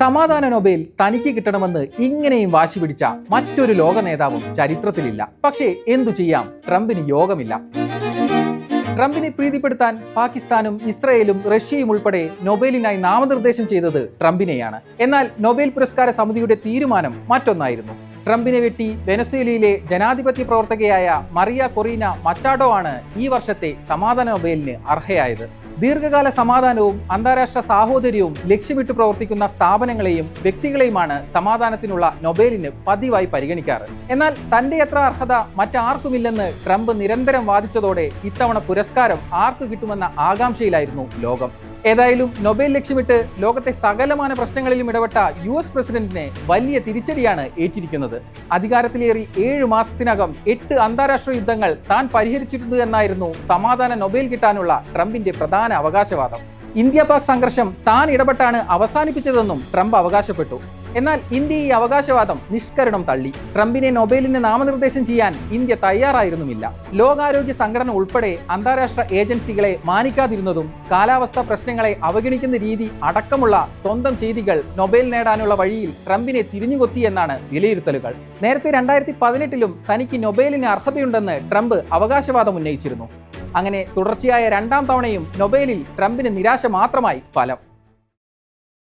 സമാധാന നൊബേൽ തനിക്ക് കിട്ടണമെന്ന് ഇങ്ങനെയും വാശി പിടിച്ച മറ്റൊരു ലോക നേതാവും ചരിത്രത്തിലില്ല. പക്ഷേ എന്തു ചെയ്യാം? ട്രംപിന് യോഗമില്ല. ട്രംപിനെ പ്രീതിപ്പെടുത്താൻ പാകിസ്ഥാനും ഇസ്രയേലും റഷ്യയും ഉൾപ്പെടെ നൊബേലിനായി നാമനിർദ്ദേശം ചെയ്തത് ട്രംപിനെയാണ്. എന്നാൽ നൊബേൽ പുരസ്കാര സമിതിയുടെ തീരുമാനം മറ്റൊന്നായിരുന്നു. ട്രംപിനെ വെട്ടി വെനസ്വേലയിലെ ജനാധിപത്യ പ്രവർത്തകയായ മറിയ കൊറീന മച്ചാഡോ ആണ് ഈ വർഷത്തെ സമാധാന നൊബേലിന് അർഹയായത്. ദീർഘകാല സമാധാനവും അന്താരാഷ്ട്ര സാഹോദര്യവും ലക്ഷ്യമിട്ട് പ്രവർത്തിക്കുന്ന സ്ഥാപനങ്ങളെയും വ്യക്തികളെയുമാണ് സമാധാനത്തിനുള്ള നൊബേലിന് പതിവായി പരിഗണിക്കാറ്. എന്നാൽ തന്റെ അത്ര അർഹത മറ്റാർക്കുമില്ലെന്ന് ട്രംപ് നിരന്തരം വാദിച്ചതോടെ ഇത്തവണ പുരസ്കാരം ആർക്ക് കിട്ടുമെന്ന ആകാംക്ഷയിലായിരുന്നു ലോകം. ഏതായാലും നൊബേൽ ലക്ഷ്യമിട്ട് ലോകത്തെ സകലമാന പ്രശ്നങ്ങളിലും ഇടപെട്ട യു എസ് പ്രസിഡന്റിനെ വലിയ തിരിച്ചടിയാണ് ഏറ്റിരിക്കുന്നത്. അധികാരത്തിലേറി ഏഴ് മാസത്തിനകം എട്ട് അന്താരാഷ്ട്ര യുദ്ധങ്ങൾ താൻ പരിഹരിച്ചിട്ടുണ്ട് എന്നായിരുന്നു സമാധാന നൊബേൽ കിട്ടാനുള്ള ട്രംപിന്റെ പ്രധാന അവകാശവാദം. ഇന്ത്യ പാക് സംഘർഷം താൻ ഇടപെട്ടാണ് അവസാനിപ്പിച്ചതെന്നും ട്രംപ് അവകാശപ്പെട്ടു. എന്നാൽ ഇന്ത്യ ഈ അവകാശവാദം നിഷ്കരണം തള്ളി. ട്രംപിനെ നൊബേലിന് നാമനിർദ്ദേശം ചെയ്യാൻ ഇന്ത്യ തയ്യാറായിരുന്നുമില്ല. ലോകാരോഗ്യ സംഘടന ഉൾപ്പെടെ അന്താരാഷ്ട്ര ഏജൻസികളെ മാനിക്കാതിരുന്നതും കാലാവസ്ഥാ പ്രശ്നങ്ങളെ അവഗണിക്കുന്ന രീതി അടക്കമുള്ള സ്വന്തം ചെയ്തികൾ നൊബേൽ നേടാനുള്ള വഴിയിൽ ട്രംപിനെ തിരിഞ്ഞുകൊത്തിയെന്നാണ് വിലയിരുത്തലുകൾ. നേരത്തെ രണ്ടായിരത്തി പതിനെട്ടിലും തനിക്ക് നൊബേലിന് അർഹതയുണ്ടെന്ന് ട്രംപ് അവകാശവാദം ഉന്നയിച്ചിരുന്നു. അങ്ങനെ തുടർച്ചയായ രണ്ടാം തവണയും നൊബേലിൽ ട്രംപിന് നിരാശ മാത്രമായി ഫലം.